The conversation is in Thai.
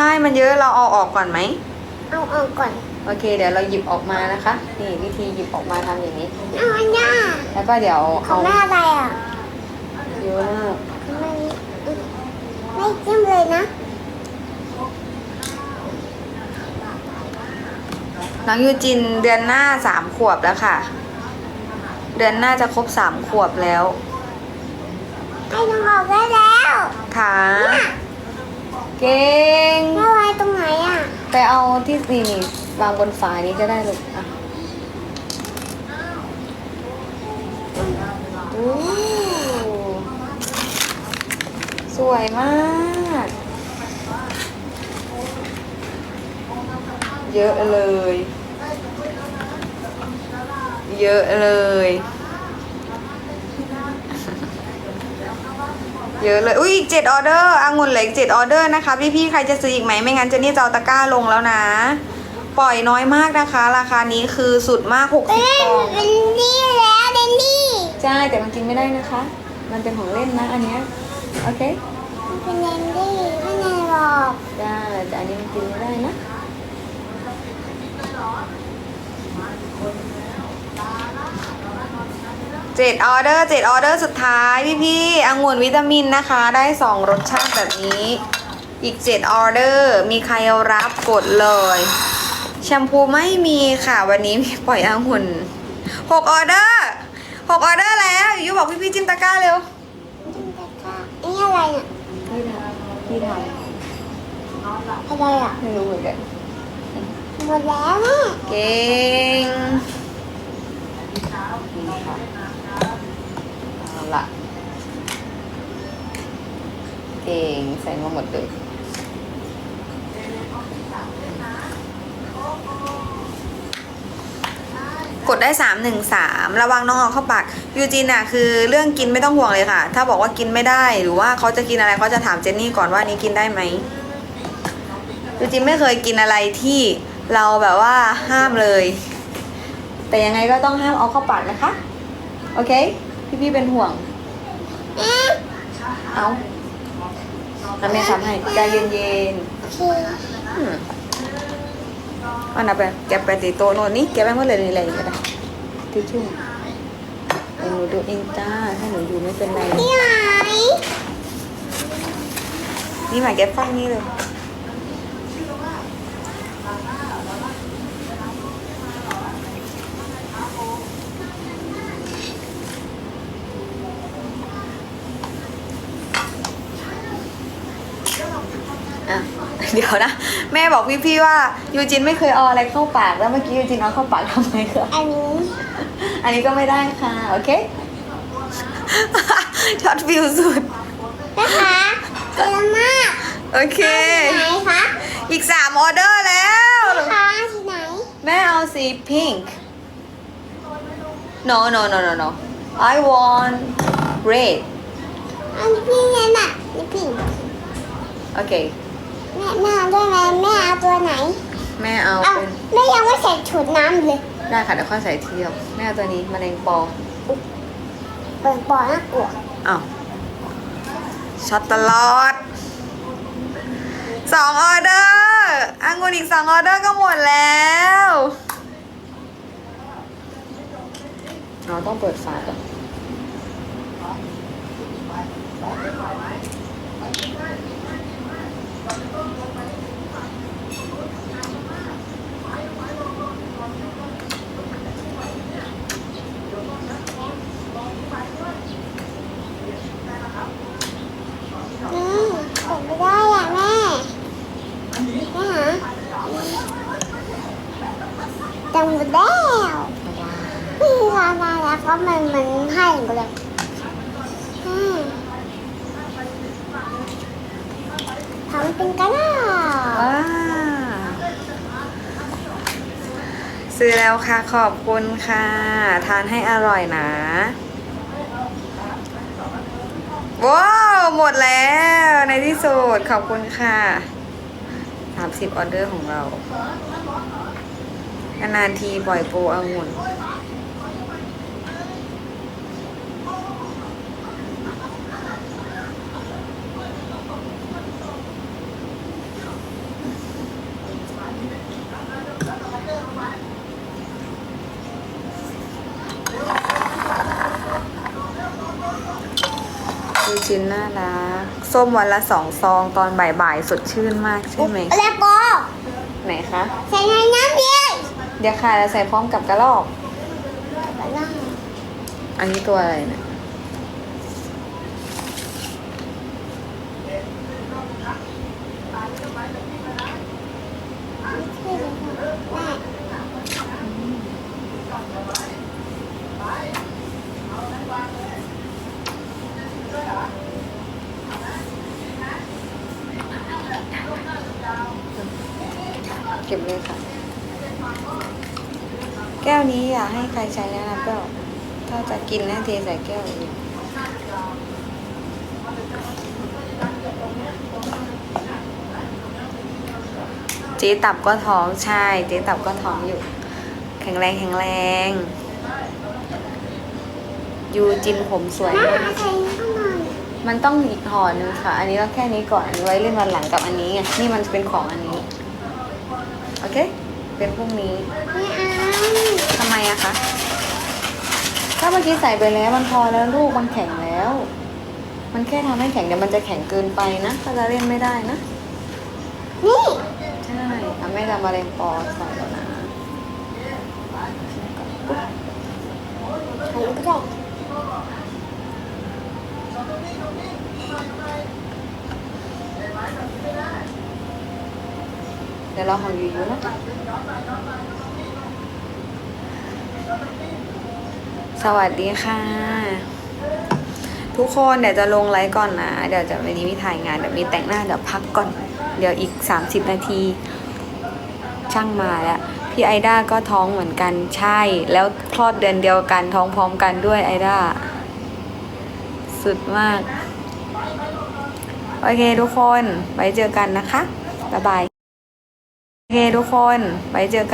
ช่มันเยอะเราเอาออกก่อนไหม เอาออกก่อนโอเค เดี๋ยวเราหยิบออกมานะคะ นี่วิธีหยิบออกมาทำอย่างนี้ เอาอันย่าแล้วก็เดี๋ยวขอเอางแม่อะไรอะเยอะมากของแม่นี่ไม่จิ้มเลยนะน้องยูจินเดือนหน้าสามขวบแล้วค่ะ เดือนหน้าจะครบสามขวบแล้วให้น้องออกได้แล้วค่ะเนี่ยเก่ง แม่ไว้ตรงไหนอะ ไปเอาที่นี่นี่วางบนฝานี้ก็ได้เลยอะโอ้สวยมาก เยอะเลย เยอะเลย เยอะเลยอุ้ยอีกเจ็ดออเดอร์องุ่นเหลืออีกเจ็ดออเดอร์นะคะพี่ๆใครจะซื้ออีกไหมไม่งั้นเจนนี่จะเอาตะกร้าลงแล้วนะ ปล่อยน้อยมากนะคะ ราคานี้คือสุดมากเอ้60ยฟองเป็นนี่แล้วเดนนี่ใช่แต่มันกินไม่ได้นะคะ มันเป็นของเล่นนะอันเนี้ยโอเคมันเป็นเดนนี่ไม่แน่หรอกได้แต่อันนี้มันกินไม่ได้นะ เจ็ดออเดอร์เจ็ดออเดอร์สุดท้ายพี่พี่ๆองุ่นวิตามินนะคะ ได้สองรสชาติแบบนี้ อีกเจ็ดออเดอร์มีใครเอารับกดเลยแชมพูไม่มีค่ะวันนี้มีปล่อยองุ่นหกออเดอร์หกออเดอร์แล้วยูบอกพี่พี่ๆจิ้มตะกร้าเร็วจิ้มตะกร้าอันนี้อะไรเนี่ยพี่ทำพี่ทอะไรอะำไม่รู้เหมือนกันหมดแล้วแม่เก่งนี่ค่ะเอา ละเก่งใส่มาหมดเลยกดได้สามหนึ่งสามระวังน้องเอาเข้าปากยูจินอะคือเรื่องกินไม่ต้องห่วงเลยค่ะ ถ้าบอกว่ากินไม่ได้หรือว่าเขาจะกินอะไรเขาจะถามเจนนี่ก่อนว่านี้กินได้ไหมยูจินไม่เคยกินอะไรที่เราแบบว่าห้ามเลย แต่ยังไงก็ต้องห้ามเอาเข้าปากนะคะ โอเค พี่ๆเป็นห่วง เอาเอาแม่ทำให้ใจเย็นโอเคๆอืมเอานับไปแกะไปตีโตะโน่นนี่แกะไปหมดเลยนี่อะไรก็ได้ทิชชู่เดี๋ยวหนูดูเองจ้าถ้าหนูดูไม่เป็นไรนี่ไหนนี่หมายแกะฟังนี่เลย อะเดี๋ยวนะ แม่บอกพี่ๆว่ายูจินไม่เคยเอาอะไรเข้าปากแล้วเมื่อกี้ยูจินเอาเข้าปากทำไมคะอันนี้ อันนี้ก็ไม่ได้ค่ะ โอเคช็อตฟิวสุดนะคะเยอะมากโอเคที่ไหนคะอีกสามออเดอร์แล้วคะที่ไหน แม่เอาสี pink no no no no no I want red อันนี้พี่เนี่ยน่ะนี่พี่โอเค แม่แม่เอาด้วยไหมแม่เอาตัวไหนแม่เอาเอาเป็นแม่ยังไม่ใส่ชุดน้ำเลยได้ค่ะเดี๋ยวค่อยใส่เทียมแม่เอาตัวนี้มะเร็งปอเปิดปอน่ากลัวอ้าวช็อตตลอดสองออเดอร์อังุนอีกสองออเดอร์ก็หมดแล้วเราต้องเปิดฝาก่อน แม่ติดไม่ได้อะแม่แม่หาจังหมดแล้วนี่ทาได้แล้วก็มันมันให้ก็เลยอืม ทำเป็นกระดาษว้าซื้อแล้วค่ะ ขอบคุณค่ะ ทานให้อร่อยนะว้าวหมดแล้วในที่สุดขอบคุณค่ะ30ออเดอร์ของเรา นานทีปล่อยโปรองุ่น จินน่ารักส้มวันละสองซองตอนบ่ายๆสดชื่นมากใช่ไหมแล้วก็ไหนคะใส่ในน้ำเย็นเดี๋ยวค่ะเราใส่พร้อมกับกระรอกไปนั่งอันนี้ตัวอะไรเนี่ย ก็บเลยค่ะ แก้วนี้อยากให้ใครใช้แนะนำก็ถ้าจะกินนะเทใส่แก้วอื่นเจ๊ตับก็ท้องใช่ เจ๊ตับก็ท้องอยู่ แข็งแรงแข็งแรง ยูจินผมสวยมากมันต้องอีกห่อนึงค่ะ อันนี้ก็แค่นี้ก่อนอันนี้ไว้เล่นวันหลังกับอันนี้ไงนี่มันเป็นของอันนี้ เป็นพรุ่งนี้ไม่เอาทำไมอะคะถ้าเมื่อกี้ใส่ไปแล้วมันพอแล้วลูกมันแข็งแล้ว มันแค่ทำให้แข็งเดี๋ยวมันจะแข็งเกินไปนะถ้าจะเล่นไม่ได้นะนี่ใช่ทำให้ทำมะเร็งปอดใส่แล้วนะอันนี้ก็ได้เดี๋ยวเราของยูยูนะสวัสดีค่ะ ทุกคนเดี๋ยวจะลงไลฟ์ก่อนนะ เดี๋ยวจะวันนี้มีถ่ายงานเดี๋ยวมีแต่งหน้าเดี๋ยวพักก่อน เดี๋ยวอีก 30 นาที ช่างมาแล้วพี่ไอด้าก็ท้องเหมือนกันใช่ แล้วคลอดเดือนเดียวกันท้องพร้อมกันด้วยไอด้าสุดมาก โอเคทุกคน ไว้เจอกันนะคะ บ๊ายบาย โอเคทุกคน ไปเจอกัน